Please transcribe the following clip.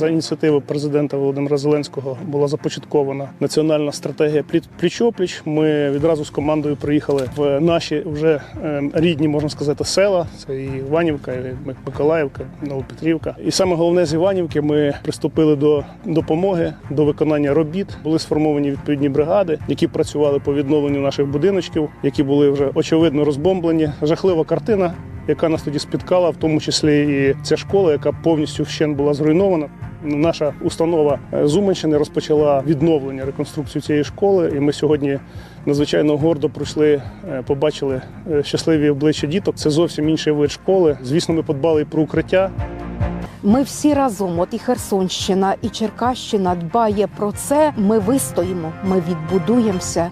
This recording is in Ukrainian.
За ініціативи президента Володимира Зеленського була започаткована національна стратегія пліч-опліч. Ми відразу з командою приїхали в наші вже ем, рідні, можна сказати, села. Це і Іванівка, і Миколаївка, Новопетрівка. І саме головне з Іванівки ми приступили до допомоги, до виконання робіт. Були сформовані відповідні бригади, які працювали по відновленню наших будиночків, які були вже очевидно розбомблені. Жахлива картина яка нас тоді спіткала, в тому числі і ця школа, яка повністю вщент була зруйнована. Наша установа е, з Уманщини розпочала відновлення реконструкцію цієї школи, і ми сьогодні надзвичайно гордо пройшли, е, побачили е, щасливі обличчя діток. Це зовсім інший вид школи. Звісно, ми подбали і про укриття. Ми всі разом, от і Херсонщина, і Черкащина дбає про це. Ми вистоїмо, ми відбудуємося.